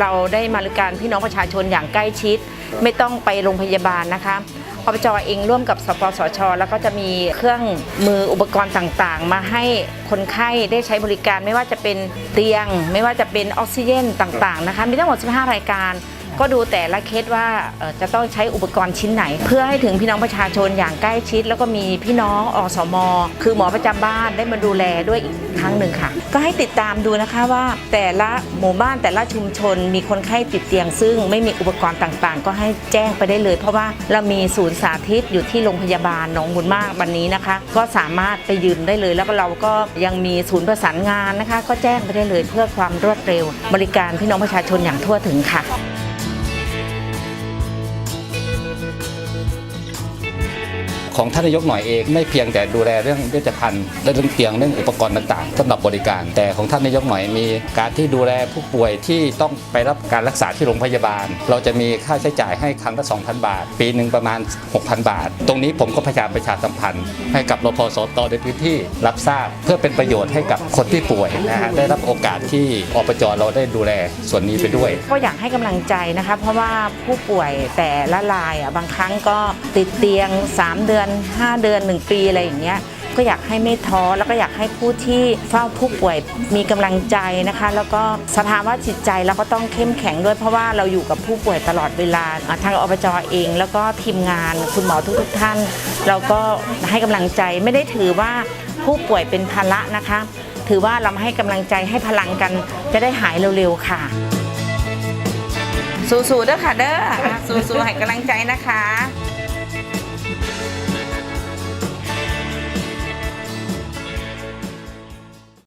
เราได้มาบริการพี่น้องประชาชนอย่างใกล้ชิด ไม่ต้องไปโรงพยาบาลนะคะอบจเองร่วมกับสปสช แล้วก็จะมีเครื่องมืออุปกรณ์ต่างๆ มาให้คนไข้ได้ใช้บริการไม่ว่าจะเป็นเตียง ไม่ว่าจะเป็นออกซิเจนต่างๆนะคะมีทั้งหมด 15 รายการ ก็ดูแต่ละเคสว่าจะต้องใช้อุปกรณ์ชิ้นไหน เพื่อให้ถึงพี่น้องประชาชนอย่างใกล้ชิด แล้วก็มีพี่น้องอสม คือหมอประจำบ้านได้มาดูแลด้วยอีกครั้งหนึ่งค่ะ ก็ให้ติดตามดูนะคะว่า แต่ละหมู่บ้านแต่ละชุมชน มีคนไข้ติดเตียง ซึ่งไม่มีอุปกรณ์ต่างๆ ก็ให้แจ้งไปได้เลย เพราะว่าเรามีศูนย์สาธิตอยู่ที่โรงพยาบาลหนองบุญมากวันนี้นะคะ ก็สามารถไปยืมได้เลยแล้วก็เราก็ยังมีศูนย์ประสานงานนะคะ ก็แจ้งไปได้เลยเพื่อความรวดเร็ว บริการพี่น้องประชาชนอย่างทั่วถึงค่ะ ของท่านนายกหน่อยเองไม่เพียงแต่ดูแลเรื่องเวชภัณฑ์และเรื่องเตียงเรื่องอุปกรณ์ต่างๆสำหรับบริการ แต่ของท่านนายกหน่อยมีการที่ดูแลผู้ป่วยที่ต้องไปรับการรักษาที่โรงพยาบาล เราจะมีค่าใช้จ่ายให้ครั้งละ2,000 บาท ปีหนึ่งประมาณ 6,000 บาท ตรงนี้ผมก็พยายามประชาสัมพันธ์ ให้กับรพสตในพื้นที่รับทราบ เพื่อเป็นประโยชน์ให้กับคนที่ป่วยนะฮะได้รับโอกาสที่อปจเราได้ดูแลส่วนนี้ไปด้วย ก็อยากให้กำลังใจนะคะ เพราะว่าผู้ป่วยแต่ละรายอะบางครั้งก็ติดเตียง 3 เดือน5 เดือน 1 ปีอะไรอย่างเงี้ยก็อยากให้ไม่ท้อแล้วก็อยากให้ผู้ที่เฝ้าผู้ป่วยมีกำลังใจนะคะ แล้วก็สภาวะจิตใจเราก็ต้องเข้มแข็งด้วยเพราะว่าเราอยู่กับผู้ป่วยตลอดเวลาทางอบจเอง แล้วก็ทีมงานคุณหมอทุกๆท่าน เราก็ให้กำลังใจไม่ได้ถือว่าผู้ป่วยเป็นภาระนะคะ ถือว่าเราให้กำลังใจให้พลังกันจะได้หายเร็วๆค่ะ สู้ๆเด้อค่ะเด้อสู้ๆให้กำลังใจนะคะ